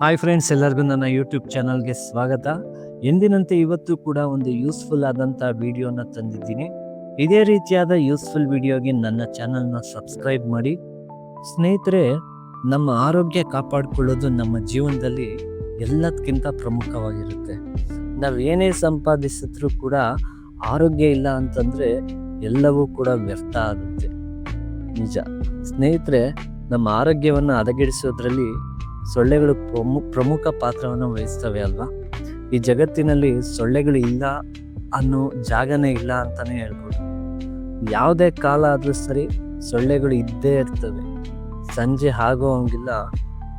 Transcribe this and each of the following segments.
Hi friends ಎಲ್ಲರಿಗೂ ನನ್ನ YouTube ಚಾನಲ್ಗೆ ಸ್ವಾಗತ. ಎಂದಿನಂತೆ ಇವತ್ತು ಕೂಡ ಒಂದು ಯೂಸ್ಫುಲ್ ಆದಂಥ ವಿಡಿಯೋನ ತಂದಿದ್ದೀನಿ. ಇದೇ ರೀತಿಯಾದ ಯೂಸ್ಫುಲ್ ವಿಡಿಯೋಗೆ ನನ್ನ ಚಾನಲ್ನ ಸಬ್ಸ್ಕ್ರೈಬ್ ಮಾಡಿ. ಸ್ನೇಹಿತರೆ, ನಮ್ಮ ಆರೋಗ್ಯ ಕಾಪಾಡಿಕೊಳ್ಳೋದು ನಮ್ಮ ಜೀವನದಲ್ಲಿ ಎಲ್ಲದಕ್ಕಿಂತ ಪ್ರಮುಖವಾಗಿರುತ್ತೆ. ನಾವು ಏನೇ ಸಂಪಾದಿಸಿದ್ರೂ ಕೂಡ ಆರೋಗ್ಯ ಇಲ್ಲ ಅಂತಂದರೆ ಎಲ್ಲವೂ ಕೂಡ ವ್ಯರ್ಥ ಆಗುತ್ತೆ. ನಿಜ. ಸ್ನೇಹಿತರೆ, ನಮ್ಮ ಆರೋಗ್ಯವನ್ನು ಹದಗೆಡಿಸೋದ್ರಲ್ಲಿ ಸೊಳ್ಳೆಗಳು ಪ್ರಮು, ಪ್ರಮುಖ ಪಾತ್ರವನ್ನು ವಹಿಸ್ತವೆ ಅಲ್ವಾ? ಈ ಜಗತ್ತಿನಲ್ಲಿ ಸೊಳ್ಳೆಗಳು ಇಲ್ಲ ಅನ್ನೋ ಜಾಗನೇ ಇಲ್ಲ ಅಂತಾನೆ ಹೇಳ್ಬೋದು. ಯಾವುದೇ ಕಾಲ ಆದರೂ ಸರಿ ಸೊಳ್ಳೆಗಳು ಇದ್ದೇ ಇರ್ತವೆ. ಸಂಜೆ ಆಗೋ ಹಂಗಿಲ್ಲ,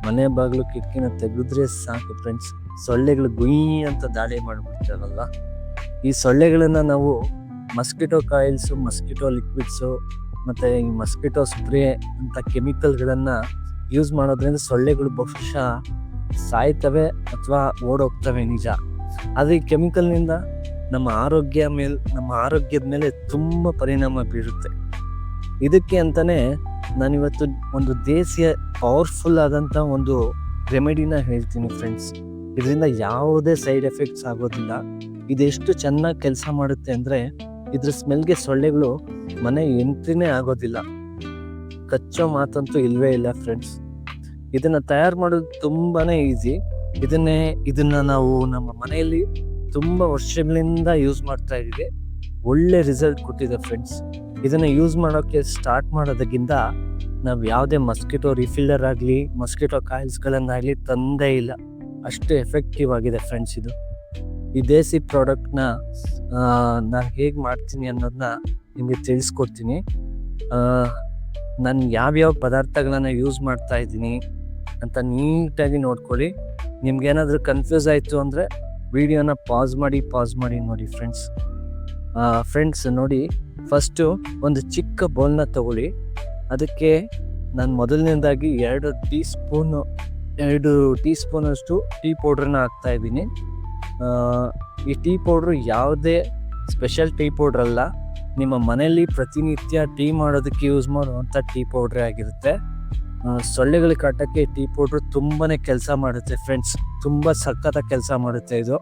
ಮನೆ ಬಾಗಿಲು ಕಿಟಕಿನ ತೆಗೆದ್ರೆ ಸಾಕು ಫ್ರೆಂಡ್ಸ್ ಸೊಳ್ಳೆಗಳು ಗುಯ್ ಅಂತ ದಾಳಿ ಮಾಡಿಬಿಡ್ತಾರಲ್ಲ ಈ ಸೊಳ್ಳೆಗಳನ್ನು ನಾವು ಮಸ್ಕಿಟೋ ಕಾಯಿಲ್ಸು, ಮಸ್ಕಿಟೋ ಲಿಕ್ವಿಡ್ಸು ಮತ್ತು ಈ ಮಸ್ಕಿಟೋ ಸ್ಪ್ರೇ ಅಂತ ಕೆಮಿಕಲ್ಗಳನ್ನ ಯೂಸ್ ಮಾಡೋದ್ರಿಂದ ಸೊಳ್ಳೆಗಳು ಬಹುಶಃ ಸಾಯ್ತವೆ ಅಥವಾ ಓಡೋಗ್ತವೆ ನಿಜ. ಆದರೆ ಈ ಕೆಮಿಕಲ್ನಿಂದ ನಮ್ಮ ಆರೋಗ್ಯ ಮೇಲೆ, ನಮ್ಮ ಆರೋಗ್ಯದ ಮೇಲೆ ತುಂಬ ಪರಿಣಾಮ ಬೀರುತ್ತೆ. ಇದಕ್ಕೆ ಅಂತಲೇ ನಾನಿವತ್ತು ಒಂದು ದೇಸಿಯ ಪವರ್ಫುಲ್ ಆದಂಥ ಒಂದು ರೆಮಿಡಿನ ಹೇಳ್ತೀನಿ ಫ್ರೆಂಡ್ಸ್ ಇದರಿಂದ ಯಾವುದೇ ಸೈಡ್ ಎಫೆಕ್ಟ್ಸ್ ಆಗೋದಿಲ್ಲ. ಇದೆಷ್ಟು ಚೆನ್ನಾಗಿ ಕೆಲಸ ಮಾಡುತ್ತೆ ಅಂದರೆ ಇದ್ರ ಸ್ಮೆಲ್ಗೆ ಸೊಳ್ಳೆಗಳು ಮನೆ ಎಂಟ್ರಿನೇ ಆಗೋದಿಲ್ಲ. ಕಚ್ಚೋ ಮಾತಂತೂ ಇಲ್ವೇ ಇಲ್ಲ ಫ್ರೆಂಡ್ಸ್ ಇದನ್ನ ತಯಾರು ಮಾಡೋದು ತುಂಬಾನೇ ಈಸಿ. ಇದನ್ನೇ, ಇದನ್ನ ನಾವು ನಮ್ಮ ಮನೆಯಲ್ಲಿ ತುಂಬಾ ವರ್ಷಗಳಿಂದ ಯೂಸ್ ಮಾಡ್ತಾ ಇದ್ದೀವಿ. ಒಳ್ಳೆ ರಿಸಲ್ಟ್ ಕೊಟ್ಟಿದೆ ಫ್ರೆಂಡ್ಸ್. ಇದನ್ನ ಯೂಸ್ ಮಾಡೋಕೆ ಸ್ಟಾರ್ಟ್ ಮಾಡೋದಕ್ಕಿಂತ ನಾವು ಯಾವುದೇ ಮಸ್ಕಿಟೋ ರಿಫಿಲ್ಲರ್ ಆಗಲಿ, ಮಸ್ಕಿಟೋ ಕಾಯಿಲ್ಸ್ಗಳನ್ನಾಗಲಿ ತಂದೇ ಇಲ್ಲ. ಅಷ್ಟು ಎಫೆಕ್ಟಿವ್ ಆಗಿದೆ ಫ್ರೆಂಡ್ಸ್ ಇದು. ಈ ದೇಸಿ ಪ್ರಾಡಕ್ಟ್ನ ನಾನು ಹೇಗೆ ಮಾಡ್ತೀನಿ ಅನ್ನೋದನ್ನ ನಿಮಗೆ ತಿಳಿಸ್ಕೊಡ್ತೀನಿ. ನಾನು ಯಾವ್ಯಾವ ಪದಾರ್ಥಗಳನ್ನ ಯೂಸ್ ಮಾಡ್ತಾ ಇದ್ದೀನಿ ಅಂತ ನೀಟಾಗಿ ನೋಡ್ಕೊಳ್ಳಿ. ನಿಮ್ಗೇನಾದರೂ ಕನ್ಫ್ಯೂಸ್ ಆಯಿತು ಅಂದರೆ ವಿಡಿಯೋನ ಪಾಸ್ ಮಾಡಿ ಪಾಸ್ ಮಾಡಿ ನೋಡಿ ಫ್ರೆಂಡ್ಸ್ ಫ್ರೆಂಡ್ಸ್ ನೋಡಿ ಫಸ್ಟು ಒಂದು ಚಿಕ್ಕ ಬೌಲ್ನ ತಗೊಳ್ಳಿ. ಅದಕ್ಕೆ ನಾನು ಮೊದಲನೇದಾಗಿ ಎರಡು ಟೀ ಸ್ಪೂನು ಎರಡು ಟೀ ಸ್ಪೂನಷ್ಟು ಟೀ ಪೌಡ್ರನ್ನ ಹಾಕ್ತಾ ಇದ್ದೀನಿ. ಈ ಟೀ ಪೌಡ್ರು ಯಾವುದೇ ಸ್ಪೆಷಲ್ ಟೀ ಪೌಡ್ರ್ ಅಲ್ಲ, ನಿಮ್ಮ ಮನೆಯಲ್ಲಿ ಪ್ರತಿನಿತ್ಯ ಟೀ ಮಾಡೋದಕ್ಕೆ ಯೂಸ್ ಮಾಡುವಂಥ ಟೀ ಪೌಡ್ರೇ ಆಗಿರುತ್ತೆ. ಸೊಳ್ಳೆಗಳ ಕಾಟಕ್ಕೆ ಟೀ ಪೌಡ್ರ್ ತುಂಬಾನೇ ಕೆಲಸ ಮಾಡುತ್ತೆ ಫ್ರೆಂಡ್ಸ್ ತುಂಬ ಸಖತ್ತ ಕೆಲಸ ಮಾಡುತ್ತೆ ಇದು.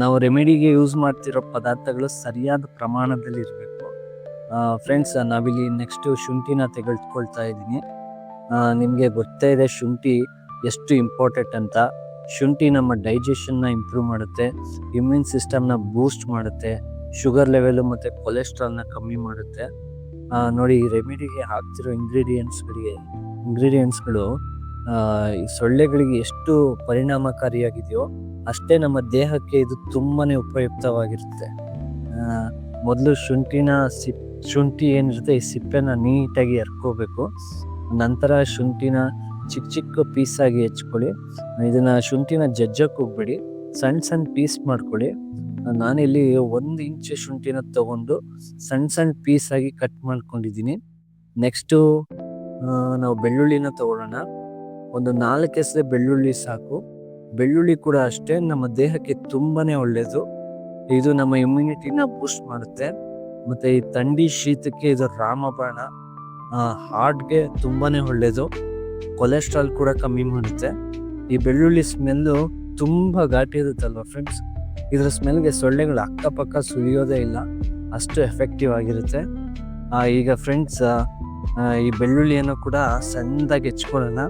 ನಾವು ರೆಮಿಡಿಗೆ ಯೂಸ್ ಮಾಡ್ತಿರೋ ಪದಾರ್ಥಗಳು ಸರಿಯಾದ ಪ್ರಮಾಣದಲ್ಲಿ ಇರಬೇಕು. ಫ್ರೆಂಡ್ಸ್ ನಾವಿಲ್ಲಿ ನೆಕ್ಸ್ಟ್ ಶುಂಠಿನ ತೆಗೆದುಕೊಳ್ತಾ ಇದ್ದೀನಿ. ನಿಮಗೆ ಗೊತ್ತೇ ಇದೆ ಶುಂಠಿ ಎಷ್ಟು ಇಂಪಾರ್ಟೆಂಟ್ ಅಂತ. ಶುಂಠಿ ನಮ್ಮ ಡೈಜೆಷನ್ನ ಇಂಪ್ರೂವ್ ಮಾಡುತ್ತೆ ಇಮ್ಯೂನ್ ಸಿಸ್ಟಮ್ನ ಬೂಸ್ಟ್ ಮಾಡುತ್ತೆ ಶುಗರ್ ಲೆವೆಲು ಮತ್ತು ಕೊಲೆಸ್ಟ್ರಾಲ್ನ ಕಮ್ಮಿ ಮಾಡುತ್ತೆ. ನೋಡಿ ಈ ರೆಮಿಡಿಗೆ ಹಾಕ್ತಿರೋ ಇಂಗ್ರೀಡಿಯೆಂಟ್ಸ್ಗಳಿಗೆ ಇಂಗ್ರೀಡಿಯೆಂಟ್ಸ್ಗಳು ಈ ಸೊಳ್ಳೆಗಳಿಗೆ ಎಷ್ಟು ಪರಿಣಾಮಕಾರಿಯಾಗಿದೆಯೋ ಅಷ್ಟೇ ನಮ್ಮ ದೇಹಕ್ಕೆ ಇದು ತುಂಬಾ ಉಪಯುಕ್ತವಾಗಿರುತ್ತೆ. ಮೊದಲು ಶುಂಠಿನ ಸಿಪ್, ಶುಂಠಿ ಏನಿರುತ್ತೆ, ಈ ಸಿಪ್ಪೆನ ನೀಟಾಗಿ ಎರ್ಕೋಬೇಕು. ನಂತರ ಶುಂಠಿನ ಚಿಕ್ಕ ಚಿಕ್ಕ ಪೀಸಾಗಿ ಹೆಚ್ಕೊಳ್ಳಿ. ಇದನ್ನು ಶುಂಠಿನ ಜಜ್ಜಕ್ಕೆ ಹೋಗ್ಬೇಡಿ. ಸಣ್ಣ ಸಣ್ಣ ಪೀಸ್ ಮಾಡ್ಕೊಳ್ಳಿ. ನಾನಿಲ್ಲಿ ಒಂದು ಇಂಚ್ ಶುಂಠಿನ ತಗೊಂಡು ಸಣ್ಣ ಸಣ್ಣ ಪೀಸ್ ಆಗಿ ಕಟ್ ಮಾಡ್ಕೊಂಡಿದ್ದೀನಿ. ನೆಕ್ಸ್ಟು ನಾವು ಬೆಳ್ಳುಳ್ಳಿನ ತಗೊಳ್ಳೋಣ. ಒಂದು ನಾಲ್ಕು ಎಸರೆ ಬೆಳ್ಳುಳ್ಳಿ ಸಾಕು. ಬೆಳ್ಳುಳ್ಳಿ ಕೂಡ ಅಷ್ಟೇ, ನಮ್ಮ ದೇಹಕ್ಕೆ ತುಂಬಾನೇ ಒಳ್ಳೆಯದು ಇದು ನಮ್ಮ ಇಮ್ಯುನಿಟಿನ ಬೂಸ್ಟ್ ಮಾಡುತ್ತೆ. ಮತ್ತು ಈ ಥಂಡಿ ಶೀತಕ್ಕೆ ಇದು ರಾಮಬಾಣ. ಹಾರ್ಟ್ಗೆ ತುಂಬಾನೇ ಒಳ್ಳೆಯದು ಕೊಲೆಸ್ಟ್ರಾಲ್ ಕೂಡ ಕಮ್ಮಿ ಮಾಡುತ್ತೆ. ಈ ಬೆಳ್ಳುಳ್ಳಿ ಸ್ಮೆಲ್ಲು ತುಂಬ ಘಾಟಿ ಇರುತ್ತಲ್ವ ಫ್ರೆಂಡ್ಸ್ ಇದರ ಸ್ಮೆಲ್ಗೆ ಸೊಳ್ಳೆಗಳು ಅಕ್ಕಪಕ್ಕ ಸುರಿಯೋದೇ ಇಲ್ಲ. ಅಷ್ಟು ಎಫೆಕ್ಟಿವ್ ಆಗಿರುತ್ತೆ. ಈಗ ಫ್ರೆಂಡ್ಸ್ ಈ ಬೆಳ್ಳುಳ್ಳಿಯನ್ನು ಕೂಡ ಸಣ್ಣದಾಗಿ ಹೆಚ್ಕೊಳ್ಳೋಣ.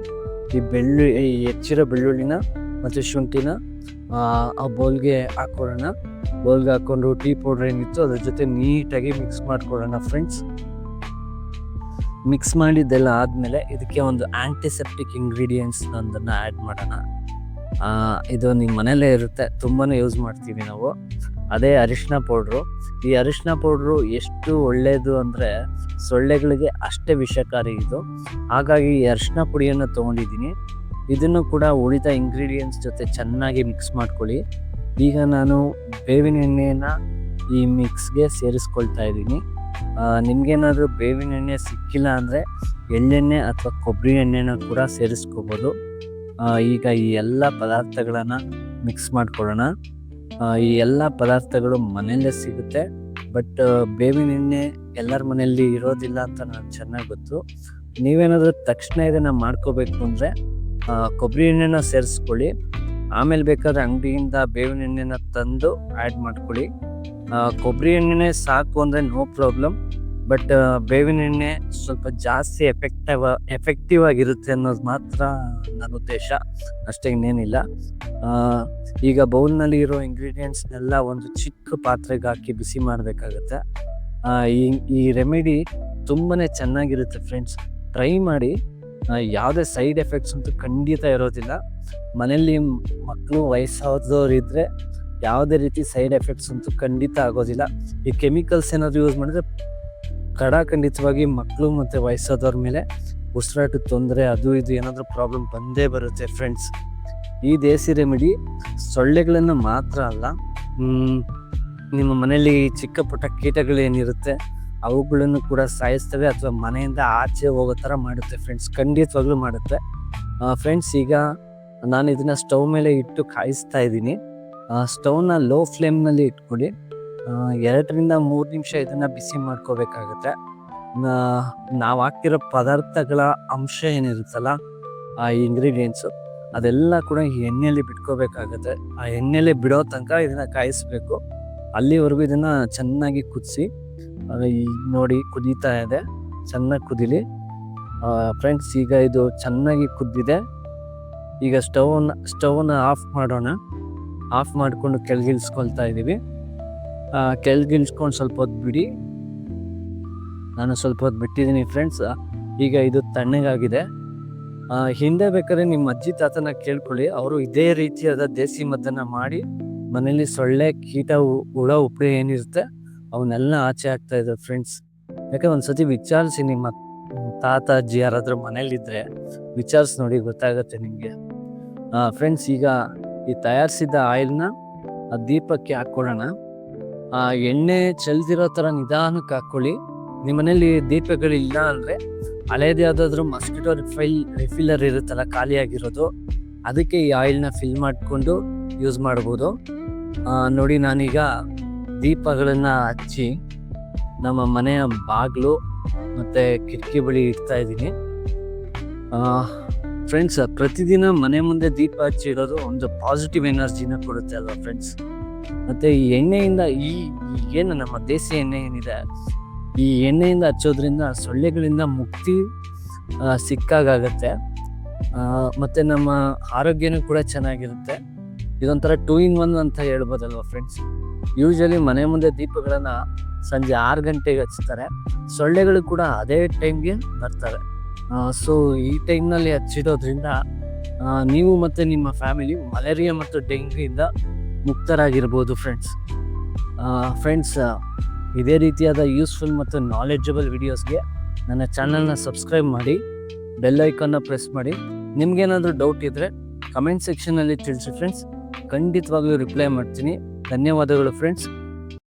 ಈ ಬೆಳ್ಳುಳ್ಳಿ ಹೆಚ್ಚಿರೋ ಬೆಳ್ಳುಳ್ಳಿನ ಮತ್ತು ಶುಂಠಿನ ಆ, ಬೌಲ್ಗೆ ಹಾಕ್ಕೊಳ್ಳೋಣ ಬೌಲ್ಗೆ ಹಾಕ್ಕೊಂಡು ಟೀ ಪೌಡ್ರ್ ಏನಿತ್ತು ಅದ್ರ ಜೊತೆ ನೀಟಾಗಿ ಮಿಕ್ಸ್ ಮಾಡ್ಕೊಳ್ಳೋಣ ಫ್ರೆಂಡ್ಸ್ ಮಿಕ್ಸ್ ಮಾಡಿದ್ದೆಲ್ಲ ಆದಮೇಲೆ ಇದಕ್ಕೆ ಒಂದು ಆ್ಯಂಟಿಸೆಪ್ಟಿಕ್ ಇಂಗ್ರೀಡಿಯೆಂಟ್ಸ್ ಒಂದನ್ನು ಆ್ಯಡ್ ಮಾಡೋಣ. ಇದು ನಿಮ್ಮ ಮನೇಲೇ ಇರುತ್ತೆ. ತುಂಬಾ ಯೂಸ್ ಮಾಡ್ತೀವಿ ನಾವು. ಅದೇ ಅರಿಶಿನ ಪೌಡ್ರು. ಈ ಅರಿಶಿನ ಪೌಡ್ರು ಎಷ್ಟು ಒಳ್ಳೆಯದು ಅಂದರೆ ಸೊಳ್ಳೆಗಳಿಗೆ ಅಷ್ಟೇ ವಿಷಕಾರಿ ಇದು. ಹಾಗಾಗಿ ಈ ಅರಿಶಿನ ಪುಡಿಯನ್ನು ತೊಗೊಂಡಿದ್ದೀನಿ. ಇದನ್ನು ಕೂಡ ಉಳಿದ ಇಂಗ್ರೀಡಿಯೆಂಟ್ಸ್ ಜೊತೆ ಚೆನ್ನಾಗಿ ಮಿಕ್ಸ್ ಮಾಡ್ಕೊಳ್ಳಿ. ಈಗ ನಾನು ಬೇವಿನ ಎಣ್ಣೆಯನ್ನು ಈ ಮಿಕ್ಸ್ಗೆ ಸೇರಿಸ್ಕೊಳ್ತಾ ಇದ್ದೀನಿ. ನಿಮಗೇನಾದರೂ ಬೇವಿನ ಎಣ್ಣೆ ಸಿಕ್ಕಿಲ್ಲ ಅಂದರೆ ಎಳ್ಳೆಣ್ಣೆ ಅಥವಾ ಕೊಬ್ಬರಿ ಎಣ್ಣೆನ ಕೂಡ ಸೇರಿಸ್ಕೋಬೋದು. ಈಗ ಈ ಎಲ್ಲ ಪದಾರ್ಥಗಳನ್ನು ಮಿಕ್ಸ್ ಮಾಡ್ಕೊಳ್ಳೋಣ. ಈ ಎಲ್ಲ ಪದಾರ್ಥಗಳು ಮನೆಯಲ್ಲೇ ಸಿಗುತ್ತೆ. ಬಟ್ ಬೇವಿನ ಎಣ್ಣೆ ಎಲ್ಲರ ಮನೆಯಲ್ಲಿ ಇರೋದಿಲ್ಲ ಅಂತ ನನಗೆ ಚೆನ್ನಾಗಿ ಗೊತ್ತು. ನೀವೇನಾದರೂ ತಕ್ಷಣ ಇದನ್ನು ಮಾಡ್ಕೋಬೇಕು ಅಂದರೆ ಕೊಬ್ಬರಿ ಎಣ್ಣೆನ ಸೇರಿಸ್ಕೊಳ್ಳಿ. ಆಮೇಲೆ ಬೇಕಾದ್ರೆ ಅಂಗಡಿಯಿಂದ ಬೇವಿನ ಎಣ್ಣೆನ ತಂದು ಆ್ಯಡ್ ಮಾಡ್ಕೊಳ್ಳಿ. ಕೊಬ್ಬರಿ ಎಣ್ಣೆನೇ ಸಾಕು ಅಂದರೆ ನೋ ಪ್ರಾಬ್ಲಮ್ ಬಟ್ ಬೇವಿನ ಎಣ್ಣೆ ಸ್ವಲ್ಪ ಜಾಸ್ತಿ ಎಫೆಕ್ಟಿವ್ ಎಫೆಕ್ಟಿವ್ ಆಗಿರುತ್ತೆ ಅನ್ನೋದು ಮಾತ್ರ ನನ್ನ ಉದ್ದೇಶ. ಅಷ್ಟೇ ಇನ್ನೇನಿಲ್ಲ. ಈಗ ಬೌಲ್ನಲ್ಲಿ ಇರೋ ಇಂಗ್ರೀಡಿಯೆಂಟ್ಸ್ನೆಲ್ಲ ಒಂದು ಚಿಕ್ಕ ಪಾತ್ರೆಗೆ ಹಾಕಿ ಬಿಸಿ ಮಾಡಬೇಕಾಗತ್ತೆ. ಈ ಈ ರೆಮಿಡಿ ತುಂಬಾ ಚೆನ್ನಾಗಿರುತ್ತೆ ಫ್ರೆಂಡ್ಸ್ ಟ್ರೈ ಮಾಡಿ. ಯಾವುದೇ ಸೈಡ್ ಎಫೆಕ್ಟ್ಸ್ ಅಂತೂ ಖಂಡಿತ ಇರೋದಿಲ್ಲ. ಮನೆಯಲ್ಲಿ ಮಕ್ಕಳು ವಯಸ್ಸಾದವ್ರು ಇದ್ದರೆ ಯಾವುದೇ ರೀತಿ ಸೈಡ್ ಎಫೆಕ್ಟ್ಸ್ ಅಂತೂ ಖಂಡಿತ ಆಗೋದಿಲ್ಲ. ಈ ಕೆಮಿಕಲ್ಸ್ ಏನಾದರೂ ಯೂಸ್ ಮಾಡಿದ್ರೆ ಖಂಡಿತವಾಗಿ ಮಕ್ಕಳು ಮತ್ತು ವಯಸ್ಸಾದವ್ರ ಮೇಲೆ ಉಸಿರಾಟದ ತೊಂದರೆ, ಅದು ಇದು ಏನಾದರೂ ಪ್ರಾಬ್ಲಮ್ ಬಂದೇ ಬರುತ್ತೆ ಫ್ರೆಂಡ್ಸ್ ಈ ದೇಸಿ ರೆಮಿಡಿ ಸೊಳ್ಳೆಗಳನ್ನು ಮಾತ್ರ ಅಲ್ಲ ನಿಮ್ಮ ಮನೆಯಲ್ಲಿ ಚಿಕ್ಕ ಪುಟ್ಟ ಕೀಟಗಳೇನಿರುತ್ತೆ ಅವುಗಳನ್ನು ಕೂಡ ಸಾಯಿಸ್ತವೆ ಅಥವಾ ಮನೆಯಿಂದ ಆಚೆ ಹೋಗೋ ಥರ ಮಾಡುತ್ತೆ ಫ್ರೆಂಡ್ಸ್ ಖಂಡಿತವಾಗ್ಲೂ ಮಾಡುತ್ತೆ. ಫ್ರೆಂಡ್ಸ್ ಈಗ ನಾನು ಇದನ್ನು ಸ್ಟವ್ ಮೇಲೆ ಇಟ್ಟು ಕಾಯಿಸ್ತಾ ಇದ್ದೀನಿ. ಸ್ಟವ್ನ ಲೋ ಫ್ಲೇಮ್ನಲ್ಲಿ ಇಟ್ಕೊಳ್ಳಿ. ಎರಡರಿಂದ ಮೂರು ನಿಮಿಷ ಇದನ್ನು ಬಿಸಿ ಮಾಡ್ಕೋಬೇಕಾಗತ್ತೆ. ನಾವು ಹಾಕ್ತಿರೋ ಪದಾರ್ಥಗಳ ಅಂಶ ಏನಿರುತ್ತಲ್ಲ, ಆ ಇಂಗ್ರೀಡಿಯೆಂಟ್ಸು ಅದೆಲ್ಲ ಕೂಡ ಈ ಎಣ್ಣೆಯಲ್ಲಿ ಬಿಟ್ಕೋಬೇಕಾಗತ್ತೆ. ಆ ಎಣ್ಣೆಯಲ್ಲಿ ಬಿಡೋ ತನಕ ಇದನ್ನು ಕಾಯಿಸ್ಬೇಕು. ಅಲ್ಲಿವರೆಗೂ ಇದನ್ನು ಚೆನ್ನಾಗಿ ಕುದಿಸಿ ನೋಡಿ ಕುದೀತಾ ಇದೆ. ಚೆನ್ನಾಗಿ ಕುದಿಲಿ. ಫ್ರೆಂಡ್ಸ್ ಈಗ ಇದು ಚೆನ್ನಾಗಿ ಕುದ್ದಿದೆ. ಈಗ ಸ್ಟವ್ನ ಸ್ಟವ್ನ ಆಫ್ ಮಾಡೋಣ. ಆಫ್ ಮಾಡಿಕೊಂಡು ಕೆಳಗಿಳಿಸ್ಕೊಳ್ತಾ ಇದ್ದೀವಿ ಕೆಳಗಿಳಿಸ್ಕೊಂಡು ಸ್ವಲ್ಪ ಹೊತ್ತು ಬಿಡಿ. ನಾನು ಸ್ವಲ್ಪ ಹೊತ್ತು ಬಿಟ್ಟಿದ್ದೀನಿ ಫ್ರೆಂಡ್ಸ್ ಈಗ ಇದು ತಣ್ಣಗಾಗಿದೆ. ಹಿಂದೆ ಬೇಕಾದ್ರೆ ನಿಮ್ಮ ಅಜ್ಜಿ ತಾತನ ಕೇಳ್ಕೊಳ್ಳಿ. ಅವರು ಇದೇ ರೀತಿಯಾದ ದೇಸಿ ಮದ್ದನ್ನು ಮಾಡಿ ಮನೇಲಿ ಸೊಳ್ಳೆ, ಕೀಟ ಹುಳ ಉಪ್ಪೆ ಏನಿರುತ್ತೆ ಅವನ್ನೆಲ್ಲ ಆಚೆ ಆಗ್ತಾ ಇದ್ದಾರೆ ಫ್ರೆಂಡ್ಸ್ ಯಾಕಂದ್ರೆ ಒಂದ್ಸತಿ ವಿಚಾರಿಸಿ ನಿಮ್ಮ ತಾತ, ಅಜ್ಜಿ ಯಾರಾದರೂ ಮನೇಲಿದ್ರೆ ವಿಚಾರಿಸಿ ನೋಡಿ ಗೊತ್ತಾಗತ್ತೆ ನಿಮಗೆ. ಫ್ರೆಂಡ್ಸ್ ಈಗ ಈ ತಯಾರಿಸಿದ ಆಯಿಲ್ನ ಆ ದೀಪಕ್ಕೆ ಹಾಕ್ಕೊಳ್ಳೋಣ ಆ ಎಣ್ಣೆ ಚೆಲ್ದಿರೋ ಥರ ನಿಧಾನಕ್ಕೆ ಹಾಕ್ಕೊಳ್ಳಿ ನಿಮ್ಮ ಮನೇಲಿ ದೀಪಗಳಿಲ್ಲ ಅಂದರೆ ಹಳೇದು ಯಾವುದಾದ್ರೂ ಮಸ್ಕಿಟೋ ರಿಫೈಲ್ ರಿಫಿಲ್ಲರ್ ಇರುತ್ತಲ್ಲ ಖಾಲಿಯಾಗಿರೋದು ಅದಕ್ಕೆ ಈ ಆಯಿಲ್ನ ಫಿಲ್ ಮಾಡಿಕೊಂಡು ಯೂಸ್ ಮಾಡ್ಬೋದು. ನೋಡಿ ನಾನೀಗ ದೀಪಗಳನ್ನು ಹಚ್ಚಿ ನಮ್ಮ ಮನೆಯ ಬಾಗಿಲು ಮತ್ತು ಕಿಟಕಿ ಬಳಿ ಇಡ್ತಾ ಇದ್ದೀನಿ. ಫ್ರೆಂಡ್ಸ್ ಪ್ರತಿದಿನ ಮನೆ ಮುಂದೆ ದೀಪ ಹಚ್ಚಿರೋದು ಒಂದು ಪಾಸಿಟಿವ್ ಎನರ್ಜಿನ ಕೊಡುತ್ತೆ ಅಲ್ವಾ ಫ್ರೆಂಡ್ಸ್ ಮತ್ತು ಈ ಎಣ್ಣೆಯಿಂದ ಈ ಏನು ನಮ್ಮ ದೇಸಿ ಎಣ್ಣೆ ಏನಿದೆ, ಈ ಎಣ್ಣೆಯಿಂದ ಹಚ್ಚೋದ್ರಿಂದ ಸೊಳ್ಳೆಗಳಿಂದ ಮುಕ್ತಿ ಸಿಕ್ಕಾಗತ್ತೆ ಮತ್ತು ನಮ್ಮ ಆರೋಗ್ಯನೂ ಕೂಡ ಚೆನ್ನಾಗಿರುತ್ತೆ. ಇದೊಂಥರ ಟೂ ಇನ್ ಒನ್ ಅಂತ ಹೇಳ್ಬೋದಲ್ವ ಫ್ರೆಂಡ್ಸ್ ಯೂಶಲಿ ಮನೆ ಮುಂದೆ ದೀಪಗಳನ್ನು ಸಂಜೆ ಆರು ಗಂಟೆಗೆ ಹಚ್ತಾರೆ. ಸೊಳ್ಳೆಗಳು ಕೂಡ ಅದೇ ಟೈಮ್ಗೆ ಬರ್ತಾರೆ. ಸೊ ಈ ಟೈಮ್ನಲ್ಲಿ ಹಚ್ಚಿಡೋದ್ರಿಂದ ನೀವು ಮತ್ತು ನಿಮ್ಮ ಫ್ಯಾಮಿಲಿ ಮಲೇರಿಯಾ ಮತ್ತು ಡೆಂಗ್ಯೂಯಿಂದ ಮುಕ್ತರಾಗಿರ್ಬೋದು ಫ್ರೆಂಡ್ಸ್ ಫ್ರೆಂಡ್ಸ್ ಇದೇ ರೀತಿಯಾದ ಯೂಸ್ಫುಲ್ ಮತ್ತು ನಾಲೆಡ್ಜಬಲ್ ವಿಡಿಯೋಸ್ಗೆ ನನ್ನ ಚಾನಲ್ನ ಸಬ್ಸ್ಕ್ರೈಬ್ ಮಾಡಿ ಬೆಲ್ ಐಕನ್ನ ಪ್ರೆಸ್ ಮಾಡಿ. ನಿಮ್ಗೇನಾದರೂ ಡೌಟ್ ಇದ್ದರೆ ಕಮೆಂಟ್ ಸೆಕ್ಷನಲ್ಲಿ ತಿಳಿಸಿ ಫ್ರೆಂಡ್ಸ್ ಖಂಡಿತವಾಗಲೂ ರಿಪ್ಲೈ ಮಾಡ್ತೀನಿ. ಧನ್ಯವಾದಗಳು ಫ್ರೆಂಡ್ಸ್